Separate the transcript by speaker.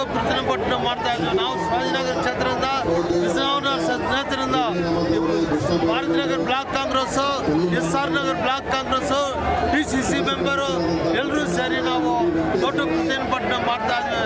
Speaker 1: ನಾವು ಶಿವಾಜಿನಗರ ಕ್ಷೇತ್ರದಿಂದ ವಿಜಯನಗರ ಕ್ಷೇತ್ರದಿಂದ Bharatnagar block Congress S R Nagar block Congress D C C member ಎಲ್ಲರೂ ಸೇರಿ ನಾವು ದೊಡ್ಡ ಪ್ರತಿಭಟನೆ ಮಾಡ್ತಾ ಇದ್ವಿ.